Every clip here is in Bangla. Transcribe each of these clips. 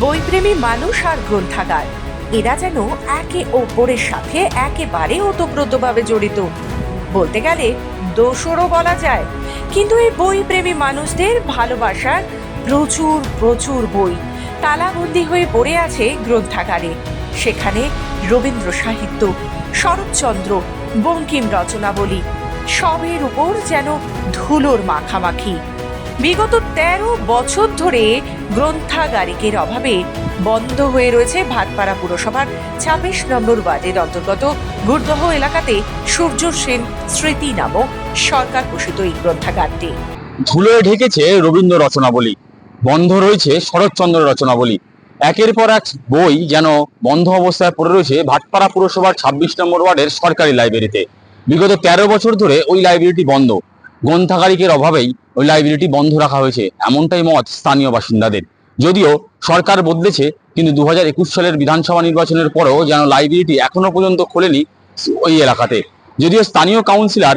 বইপ্রেমী মানুষ আর গ্রন্থাগার। এরা যেন একে অপরের সাথে একেবারে ওতপ্রোতভাবে জড়িত। বলতে গেলে দোষরও বলা যায়। কিন্তু এই বইপ্রেমী মানুষদের ভালোবাসার প্রচুর প্রচুর বই তালাবন্দি হয়ে পড়ে আছে গ্রন্থাগারে। সেখানে রবীন্দ্র সাহিত্য, শরৎচন্দ্র, বঙ্কিম রচনাবলী, সবের উপর যেন ধুলোর মাখামাখি। বিগত তেরো বছর ধরে গ্রন্থাগারিকের অভাবে বন্ধ হয়ে রয়েছে ভাটপাড়া পুরসভার ছাব্বিশ নম্বর ওয়ার্ডের অন্তর্গত গুরদহ এলাকাতে সূর্য সেন স্মৃতি নামক সরকার পোষিত এই গ্রন্থাগারটি। ধুলোয় ঢেকেছে রবীন্দ্র রচনাবলী। বন্ধ রয়েছে শরৎচন্দ্র রচনাবলী। একের পর এক বই যেন বন্ধ অবস্থায় পড়ে রয়েছে ভাটপাড়া পুরসভার ছাব্বিশ নম্বর ওয়ার্ডের সরকারি লাইব্রেরিতে। বিগত তেরো বছর ধরে ওই লাইব্রেরিটি বন্ধ। গ্রন্থাগারিকের অভাবেই ওই লাইব্রেরিটি বন্ধ রাখা হয়েছে, এমনটাই মত স্থানীয় বাসিন্দাদের। যদিও সরকার বদলেছে, কিন্তু দু হাজার একুশ সালের বিধানসভা নির্বাচনের পরেও যেন লাইব্রেরিটি এখনও পর্যন্ত খোলেনি ওই এলাকাতে। যদিও স্থানীয় কাউন্সিলর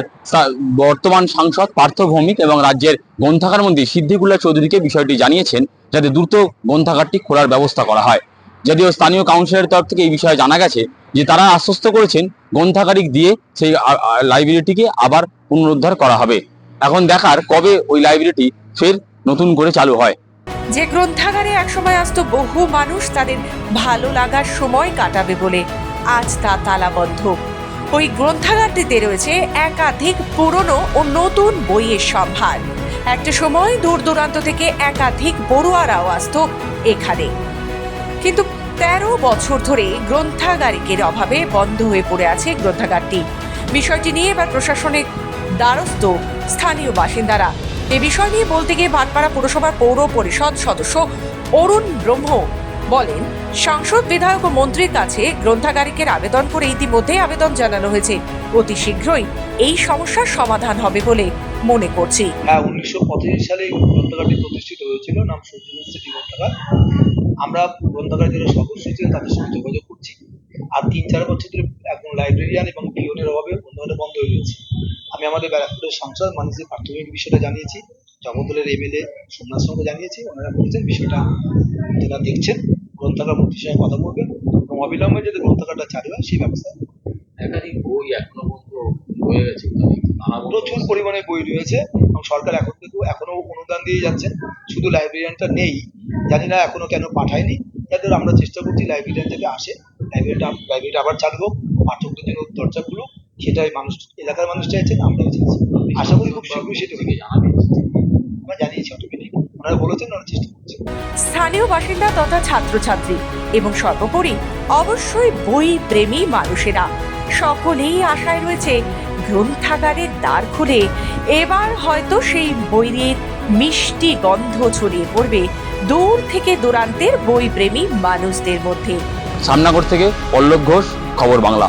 বর্তমান সাংসদ পার্থ ভৌমিক এবং রাজ্যের গ্রন্থাগার মন্ত্রী সিদ্দিকুল্লাহ চৌধুরীকে বিষয়টি জানিয়েছেন যাতে দ্রুত গ্রন্থাগারটি খোলার ব্যবস্থা করা হয়। যদিও স্থানীয় কাউন্সিলের তরফ থেকে এই বিষয়ে জানা গেছে যে তারা আশ্বস্ত করেছেন, গ্রন্থাগারিক দিয়ে সেই লাইব্রেরিটিকে আবার পুনরুদ্ধার করা হবে। এখন দেখার কবে ওই লাইব্রেরিটি ফের নতুন করে চালু হয়। যে গ্রন্থাগারে একসময় আসতো বহু মানুষ, তাদের ভালো লাগার সময় কাটাবে বলে আজ তা তালাবন্ধ। ওই গ্রন্থাগারটিতে রয়েছে একাধিক পুরনো ও নতুন বইয়ের সম্ভার। একটা সময় দূর দূরান্ত থেকে একাধিক বড়ুয়ারাও আসতো এখানে। কিন্তু তেরো বছর ধরে গ্রন্থাগারিকের অভাবে বন্ধ হয়ে পড়ে আছে গ্রন্থাগারটি। বিষয়টি নিয়ে এবার প্রশাসনের দ্বারস্থ স্থানীয় বাসিন্দারা। এ বিষয় নিয়ে বলতে গিয়ে ভাটপাড়া পুরসভার পৌর পরিষদ সদস্য অরুণ ব্রহ্ম বলেন, সাংসদ, বিধায়ক ও মন্ত্রীর কাছে গ্রন্থাগারিকের আবেদন করে ইতিমধ্যেই আবেদন জানানো হয়েছে। অতি শীঘ্রই এই সমস্যার সমাধান হবে বলে মনে করছি। হ্যাঁ উনিশশো পঁচাশি সালে গ্রন্থাগারটি প্রতিষ্ঠিত হয়েছিল, নাম স্মৃতি গ্রন্থাগার। আমরা গ্রন্থাগারের যারা সদস্য ছিলেন তাদের সঙ্গে যোগাযোগ করছি। আর তিন চার বছর ধরে এখন লাইব্রেরিয়ান এবং পিওনের অভাবে গ্রন্থাগারটা বন্ধ হয়ে গেছে আমাদের ব্যারাকপুরের সাংসদ মানুষের প্রাথমিক বিষয়টা জানিয়েছি জগদলের এমএলএ সোমনাথ সঙ্গে জানিয়েছি ওনারা বলেছেন বিষয়টা যারা দেখছেন গ্রন্থাগার মন্ত্রীর সঙ্গে কথা বলবেন এবং অবিলম্বে যাতে গ্রন্থাগারটা চালু হয় সেই ব্যবস্থা একাধিক বই এখনও পর্যন্ত রয়ে গেছে প্রচুর পরিমাণে বই রয়েছে এবং সরকার এখন কিন্তু এখনও অনুদান দিয়ে যাচ্ছে শুধু লাইব্রেরিয়ানটা নেই জানি না এখনও কেন পাঠায়নি যাদের আমরা চেষ্টা করছি লাইব্রেরিয়ান যাতে আসে লাইব্রেরিটা লাইব্রেরিটা আবার চালু হোক পাঠকদের জন্য দরজা খুলুক সেটাই মানুষ এলাকার মানুষ চাইছেন আমরাও চাইছি। আশা করি খুব শীঘ্রই সেটা থেকে জানাবেন আমরা জানিয়েছি অটোমেটিক ওনারা বলেছেন ওনারা চেষ্টা করছেন স্থানীয় বাসিন্দা তথা ছাত্রছাত্রী এবং সর্বোপরি অবশ্যই বই প্রেমী মানুষেরা। সকলেই আশায় রয়েছে গ্রন্থাগারের দ্বার খুলে এবার হয়তো সেই বইয়ের মিষ্টি গন্ধ ছড়িয়ে পড়বে দূর থেকে দূরান্তের বই প্রেমী মানুষদের মধ্যে। সামনাগর থেকে পল্লব ঘোষ খবর বাংলা।